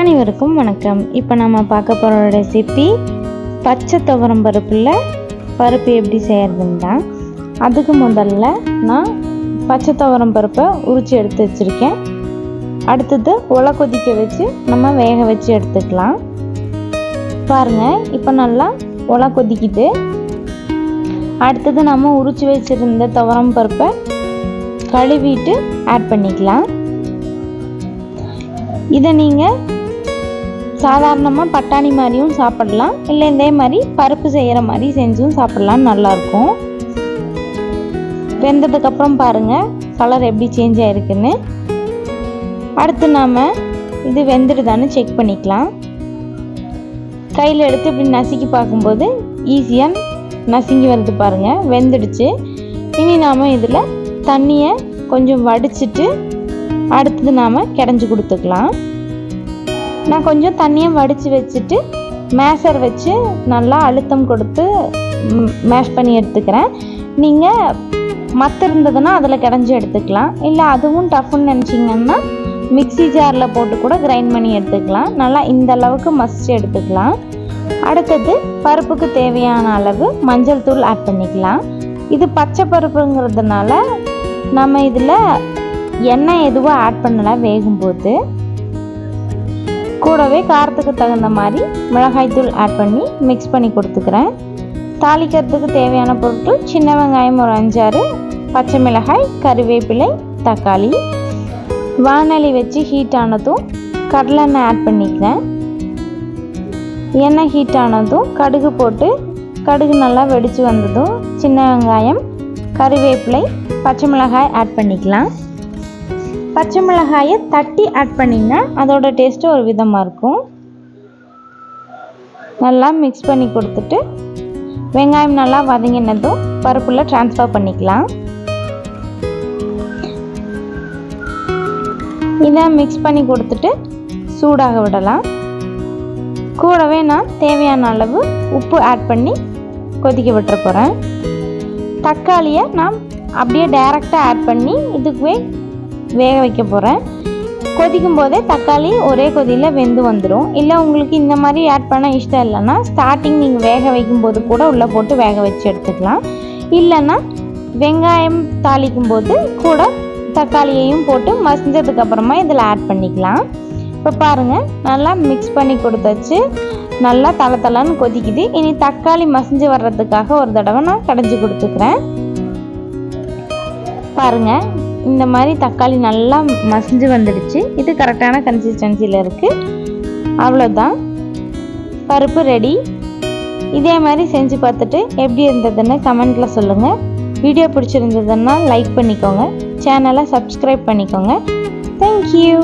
அனைவருக்கும் வணக்கம். இப்போ நம்ம பார்க்க போகிற ரெசிபி பச்சை துவரம் பருப்பில் பருப்பு எப்படி செய்கிறதுன்னு தான் அதுக்கு முதல்ல நான் பச்சை துவரம் பருப்பை உரித்து எடுத்து வச்சுருக்கேன். அடுத்தது உலை கொதிக்க வச்சு நம்ம வேக வச்சு எடுத்துக்கலாம். பாருங்கள் இப்போ நல்லா உலை கொதிக்குது. அடுத்தது நம்ம உரித்து வச்சுருந்த துவரம் பருப்பை கழுவிட்டு ஆட் பண்ணிக்கலாம். இதை நீங்கள் சாதாரணமாக பட்டாணி மாதிரியும் சாப்பிடலாம். இல்லை இதே மாதிரி பருப்பு செய்கிற மாதிரி செஞ்சும் சாப்பிடலாம். நல்லாயிருக்கும். வெந்ததுக்கப்புறம் பாருங்கள் கலர் எப்படி சேஞ்ச் ஆகிருக்குன்னு அடுத்து நாம் இது வெந்துடுதான்னு செக் பண்ணிக்கலாம். கையில் எடுத்து இப்படி நசுக்கி பார்க்கும்போது ஈஸியாக நசுங்கி வருது பாருங்கள் வெந்துடுச்சு. இனி நாம் இதில் தண்ணியை கொஞ்சம் வடிச்சிட்டு அடுத்தது நாம் கிடஞ்சி கொடுத்துக்கலாம். நான் கொஞ்சம் தண்ணியை வடித்து வச்சுட்டு மேசர் வச்சு நல்லா அழுத்தம் கொடுத்து மேஷ் பண்ணி எடுத்துக்கிறேன். நீங்கள் மற்ற இருந்ததுன்னா அதில் கிடஞ்சி எடுத்துக்கலாம். இல்லை அதுவும் டஃப்னு நினச்சிங்கன்னா மிக்ஸி ஜாரில் போட்டு கூட கிரைண்ட் பண்ணி எடுத்துக்கலாம். நல்லா இந்த அளவுக்கு மசிச்சு எடுத்துக்கலாம். அடுத்தது பருப்புக்கு தேவையான அளவு மஞ்சள் தூள் ஆட் பண்ணிக்கலாம். இது பச்சை பருப்புங்கிறதுனால நம்ம இதில் எண்ணெய் எதுவும் ஆட் பண்ணலை வேகும்போது. கூடவே காரத்துக்கு தகுந்த மாதிரி மிளகாய்த்தூள் ஆட் பண்ணி மிக்ஸ் பண்ணி கொடுத்துக்கிறேன். தாளிக்கிறதுக்கு தேவையான பொருட்கள் சின்ன வெங்காயம் ஒரு அஞ்சாறு பச்சை மிளகாய் கருவேப்பிலை தக்காளி. வானலி வச்சு ஹீட் ஆனதும் கடலெண்ணெய் ஆட் பண்ணிக்கிறேன். எண்ணெய் ஹீட் ஆனதும் கடுகு போட்டு கடுகு நல்லா வெடித்து வந்ததும் சின்ன வெங்காயம் கருவேப்பிலை பச்சை மிளகாய் ஆட் பண்ணிக்கலாம். பச்சை மிளகாயை தட்டி ஆட் பண்ணிங்கன்னா அதோட டேஸ்ட்டு ஒரு விதமாக இருக்கும். நல்லா மிக்ஸ் பண்ணி கொடுத்துட்டு வெங்காயம் நல்லா வதங்கினதும் பருப்பில் ட்ரான்ஸ்ஃபர் பண்ணிக்கலாம். இதை மிக்ஸ் பண்ணி கொடுத்துட்டு சூடாக விடலாம். கூடவே நான் தேவையான அளவு உப்பு ஆட் பண்ணி கொதிக்க விட்டுற போகிறேன் தக்காளியை நான் அப்படியே டைரெக்டாக ஆட் பண்ணி இதுக்குவே வேக வைக்க போகிறேன் கொதிக்கும் போதே தக்காளி ஒரே கொதியில் வெந்து வந்துடும் இல்லை உங்களுக்கு இந்த மாதிரி ஆட் பண்ண இஷ்டம் இல்லைன்னா ஸ்டார்டிங் நீங்கள் வேக வைக்கும் போது கூட உள்ளே போட்டு வேக வச்சு எடுத்துக்கலாம். இல்லைன்னா வெங்காயம் தாளிக்கும் போது கூட தக்காளியையும் போட்டு மசிஞ்சதுக்கு அப்புறமா இதில் ஆட் பண்ணிக்கலாம். இப்போ பாருங்கள் நல்லா மிக்ஸ் பண்ணி கொடுத்தாச்சு. நல்லா தலை தலைன்னு கொதிக்குது. இனி தக்காளி மசிஞ்சு வர்றதுக்காக ஒரு தடவை நான் கடைஞ்சி கொடுத்துக்கிறேன். பாருங்கள் இந்த மாதிரி தக்காளி நல்லா மசிஞ்சு வந்துடுச்சு. இது கரெக்டான கன்சிஸ்டன்சியில் இருக்குது அவ்வளோதான் பருப்பு ரெடி இதே மாதிரி செஞ்சு பார்த்துட்டு எப்படி இருந்ததுன்னு கமெண்ட்டில் சொல்லுங்கள் வீடியோ பிடிச்சிருந்ததுன்னா லைக் பண்ணிக்கோங்க. சேனலை சப்ஸ்கிரைப் பண்ணிக்கோங்க. தேங்க்யூ